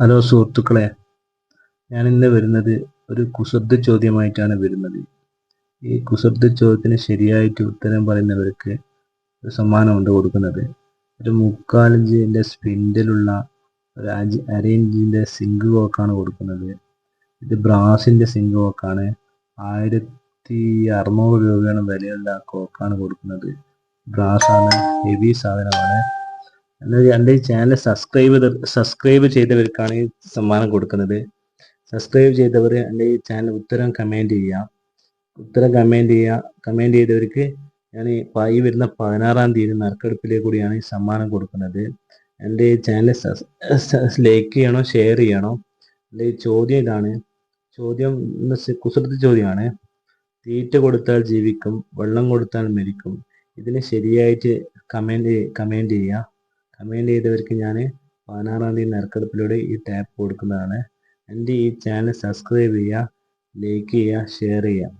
Hello സുഹൃത്തുക്കളെ ഞാൻ ഇന്ന് വരുന്നത് ഒരു കുസൃതി ചോദ്യമായിട്ടാണ് വരുന്നത്. ഈ കുസൃതി ചോദ്യത്തിന് ശരിയായിട്ട് ഉത്തരം പറയുന്നവർക്ക് ഒരു സമ്മാനമുണ്ട് കൊടുക്കുന്നത്. ഒരു മുക്കാലിഞ്ചിന്റെ സ്പിൻഡിലുള്ള ഒരു അഞ്ച് അര ഇഞ്ചിന്റെ സിങ്ക് കോക്കാണ് കൊടുക്കുന്നത്. ഇത് ബ്രാസിന്റെ സിങ്ക് കോക്കാണ് ആയിരത്തി അറുന്നൂറ് രൂപയാണ് വിലയുള്ള കോക്കാണ് കൊടുക്കുന്നത്. ബ്രാസാണ് ഹെവി സാധനമാണ്. എന്നാൽ എന്റെ ഈ ചാനൽ സബ്സ്ക്രൈബ് സബ്സ്ക്രൈബ് ചെയ്തവർക്കാണ് ഈ സമ്മാനം കൊടുക്കുന്നത്. സബ്സ്ക്രൈബ് ചെയ്തവർ എന്റെ ഈ ചാനൽ ഉത്തരം കമന്റ് ചെയ്യുക. ഉത്തരം കമന്റ് ചെയ്യുക. കമന്റ് ചെയ്തവർക്ക് ഞാൻ ഈ വരുന്ന പതിനാറാം തീയതി നറുക്കെടുപ്പിലേക്ക് കൂടിയാണ് ഈ സമ്മാനം കൊടുക്കുന്നത്. എന്റെ ഈ ചാനൽ ലൈക്ക് ചെയ്യണോ ഷെയർ ചെയ്യണോ? എന്റെ ഈ ചോദ്യം ഇതാണ്. ചോദ്യം കുസൃതി ചോദ്യമാണ്. തീറ്റ കൊടുത്താൽ ജീവിക്കും വെള്ളം കൊടുത്താൽ മരിക്കും. ഇതിന് ശരിയായിട്ട് കമന്റ് കമന്റ് ചെയ്യുക. കമന്റ് ചെയ്തവർക്ക് ഞാൻ പതിനാറാം തീയതി നറുക്കെടുപ്പിലൂടെ ഈ ടാപ്പ് കൊടുക്കുന്നതാണ്. എന്റെ ഈ ചാനൽ സബ്സ്ക്രൈബ് ചെയ്യുക ലൈക്ക് ചെയ്യുക ഷെയർ ചെയ്യുക.